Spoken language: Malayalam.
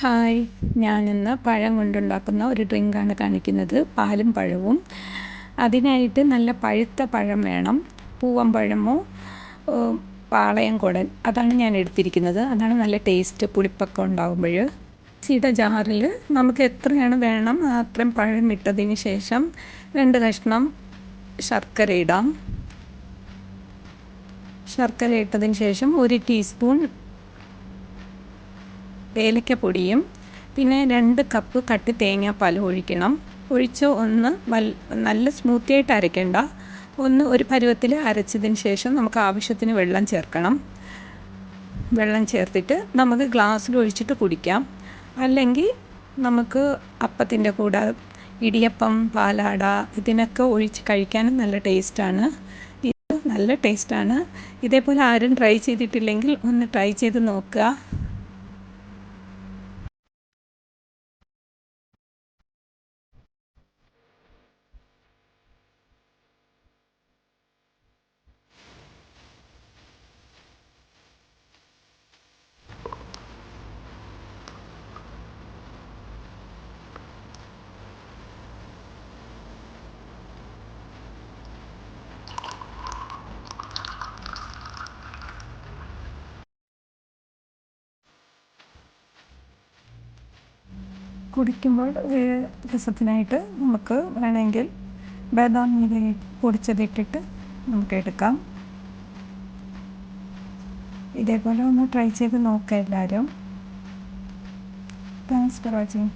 ഹായ്. ഞാൻ ഇന്ന് പഴം കൊണ്ടുണ്ടാക്കുന്ന ഒരു ഡ്രിങ്കാണ് കാണിക്കുന്നത്. പാലും പഴവും. അതിനായിട്ട് നല്ല പഴുത്ത പഴം വേണം. പൂവൻ പഴമോ പാളയം കുടൻ അതാണ് ഞാൻ എടുത്തിരിക്കുന്നത്. അതാണ് നല്ല ടേസ്റ്റ് പുളിപ്പൊക്കെ ഉണ്ടാകുമ്പോൾ ചീത ജാറിൽ നമുക്ക് എത്രയാണ് വേണം അത്രയും പഴം ഇട്ടതിന് ശേഷം രണ്ട് കഷ്ണം ശർക്കര ഇടാം. ശർക്കര ഇട്ടതിന് ശേഷം ഒരു ടീസ്പൂൺ ഏലക്കപ്പൊടിയും പിന്നെ രണ്ട് കപ്പ് കട്ടി തേങ്ങാപ്പാലും ഒഴിക്കണം. ഒഴിച്ച് ഒന്ന് നല്ല സ്മൂത്തി ആയിട്ട് അരയ്ക്കേണ്ട. ഒന്ന് ഒരു പരുവത്തിൽ അരച്ചതിന് ശേഷം നമുക്ക് ആവശ്യത്തിന് വെള്ളം ചേർക്കണം. വെള്ളം ചേർത്തിട്ട് നമുക്ക് ഗ്ലാസ്സിൽ ഒഴിച്ചിട്ട് കുടിക്കാം. അല്ലെങ്കിൽ നമുക്ക് അപ്പത്തിന്റെ കൂടെ ഇടിയപ്പം പാലാട ഇതിനൊക്കെ ഒഴിച്ച് കഴിക്കാനും നല്ല ടേസ്റ്റാണ്. ഇത് നല്ല ടേസ്റ്റാണ്. ഇതേപോലെ ആരും ട്രൈ ചെയ്തിട്ടില്ലെങ്കിൽ ഒന്ന് ട്രൈ ചെയ്ത് നോക്കുക. കുടിക്കുമ്പോൾ രസത്തിനായിട്ട് നമുക്ക് വേണമെങ്കിൽ ബദാം ഇല പൊടിച്ചതിട്ടിട്ട് നമുക്ക് എടുക്കാം. ഇതേപോലെ ഒന്ന് ട്രൈ ചെയ്ത് നോക്കാം എല്ലാവരും. Thanks for watching